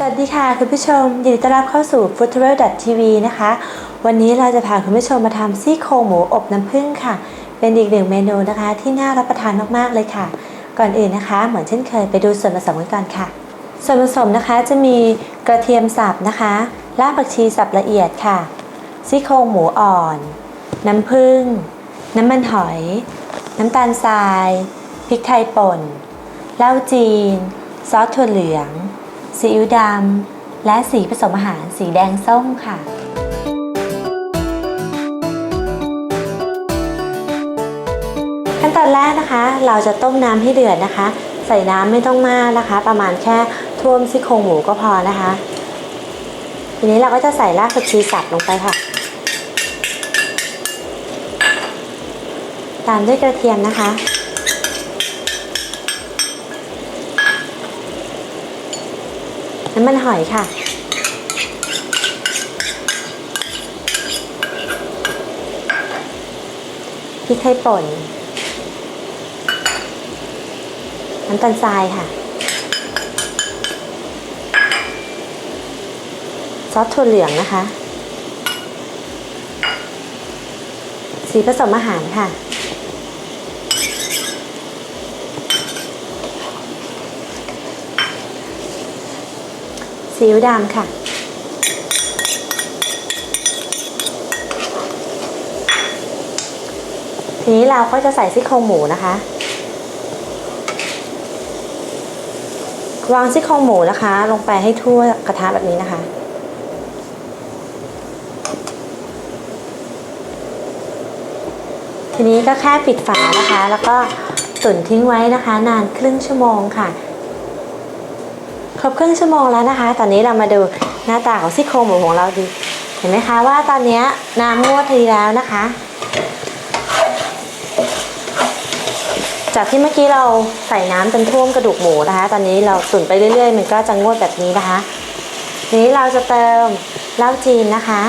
สวัสดีค่ะคุณผู้ชม ยินดีต้อนรับเข้าสู่ f o o d t r a v e l TV นะคะ วันนี้เราจะพาคุณผู้ชมมาทำซี่โครงหมูอบน้ำผึ้งค่ะ เป็นอีกหนึ่งเมนูนะคะ ที่น่ารับประทานมากๆเลยค่ะ ก่อนอื่นนะคะ เหมือนเช่นเคยไปดูส่วนผสมกันก่อนค่ะ ส่วนผสมนะคะจะมีกระเทียมสับนะคะรากผักชีสับละเอียดค่ะ ซี่โครงหมูอ่อน น้ำผึ้งน้ำมันหอย น้ำตาลทรายพริกไทยป่นเหล้าจีน ซอสถั่วเหลือง ซีอิ๊วดำ และสีผสมอาหารสีแดงส้มค่ะ ขั้นตอนแรกนะคะ เราจะต้มน้ำให้เดือดนะคะ ใส่น้ำไม่ต้องมากนะคะ ประมาณแค่ท่วมซี่โครงหมูก็พอนะคะ ทีนี้เราก็จะใส่รากผักชีสับลงไปค่ะ ตามด้วยกระเทียมนะคะ น้ำ มันหอยค่ะ พริกไทยป่น น้ำตาลทรายค่ะ ซอสถั่วเหลืองนะคะ สีผสมอาหารค่ะ ซีอิ๊วดำค่ะ ทีนี้เราก็จะใส่ซี่โครงหมูนะคะ วางซี่โครงหมูนะคะ ลงไปให้ทั่วกระทะแบบนี้นะคะ ทีนี้ก็แค่ปิดฝานะคะ แล้วก็ตุ๋นทิ้งไว้นะคะ นานครึ่งชั่วโมงค่ะ ครบครึ่งชั่วโมงแล้วนะคะ ตอนนี้เรามาดูหน้าตาของซี่โครงหมูของเราดีเห็นไหมคะว่าตอนนี้น้ำงวดทีแล้วนะคะ จากที่เมื่อกี้เราใส่น้ำจนท่วมกระดูกหมูนะคะ ตอนนี้เราตุ๋นไปเรื่อยๆ มันก็จะงวดแบบนี้นะคะ ทีนี้เราจะเติมเหล้าจีนนะคะ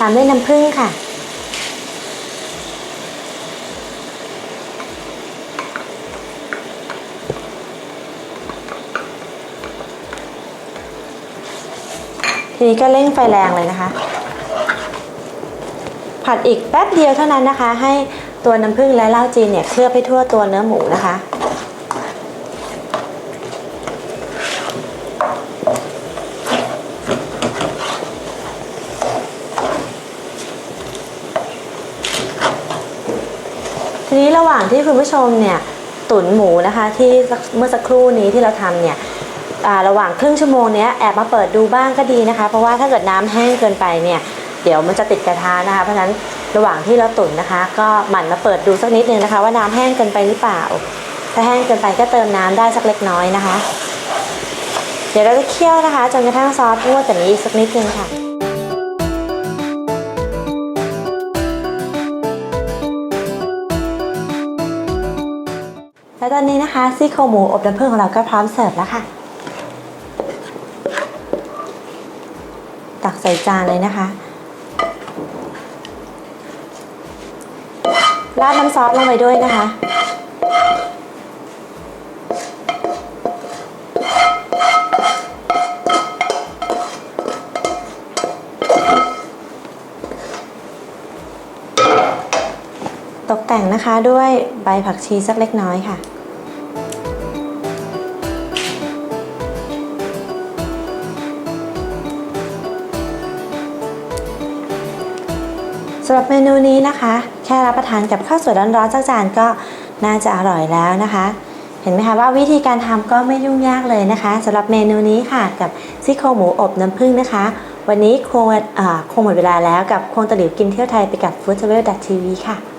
ตามด้วยน้ำผึ้งค่ะ ทีนี้ก็เร่งไฟแรงเลยนะคะ ผัดอีกแป๊บเดียวเท่านั้นนะคะ ให้ตัวน้ำผึ้งและเหล้าจีนเนี่ยเคลือบให้ทั่วตัวเนื้อหมูนะคะทีนี้ระหว่างที่คุณผู้ชมเนี่ยตุ๋นหมูนะคะที่เมื่อสักครู่นี้ที่เราทำเนี่ย ระหว่างครึ่งชั่วโมงนี้แอบมาเปิดดูบ้างก็ดีนะคะ เพราะว่าถ้าเกิดน้ำแห้งเกินไปเนี่ยเดี๋ยวมันจะติดกระทะนะคะ เพราะฉะนั้นระหว่างที่เราตุ๋นนะคะ ก็หมั่นมาเปิดดูสักนิดนึงนะคะ ว่าน้ำแห้งเกินไปหรือเปล่า ถ้าแห้งเกินไปก็เติมน้ำได้สักเล็กน้อยนะคะ เดี๋ยวเราจะเคี่ยวนะคะจนกระทั่งซอสงวดแบบนี้สักนิดนึงค่ะแล้วตอนนี้นะคะซี่โครงหมูอบน้ำผึ้งของเราก็พร้อมเสิร์ฟแล้วค่ะ ตักใส่จานเลยนะคะ ราดน้ำซอสลงไปด้วยนะคะ ตกแต่งนะคะด้วยใบผักชีสักเล็กน้อยค่ะ สำหรับเมนูนี้นะคะ แค่รับประทานกับข้าวสวยร้อนๆสักจานก็น่าจะอร่อยแล้วนะคะ เห็นไหมคะว่าวิธีการทำก็ไม่ยุ่งยากเลยนะคะสำหรับเมนูนี้ค่ะกับซี่โครงหมูอบน้ำผึ้งนะคะ วันนี้คงคงหมดเวลาแล้วกับคงตะหลิวกินเที่ยวไทยไปกับ f o o d t r a v e l TV ค่ะ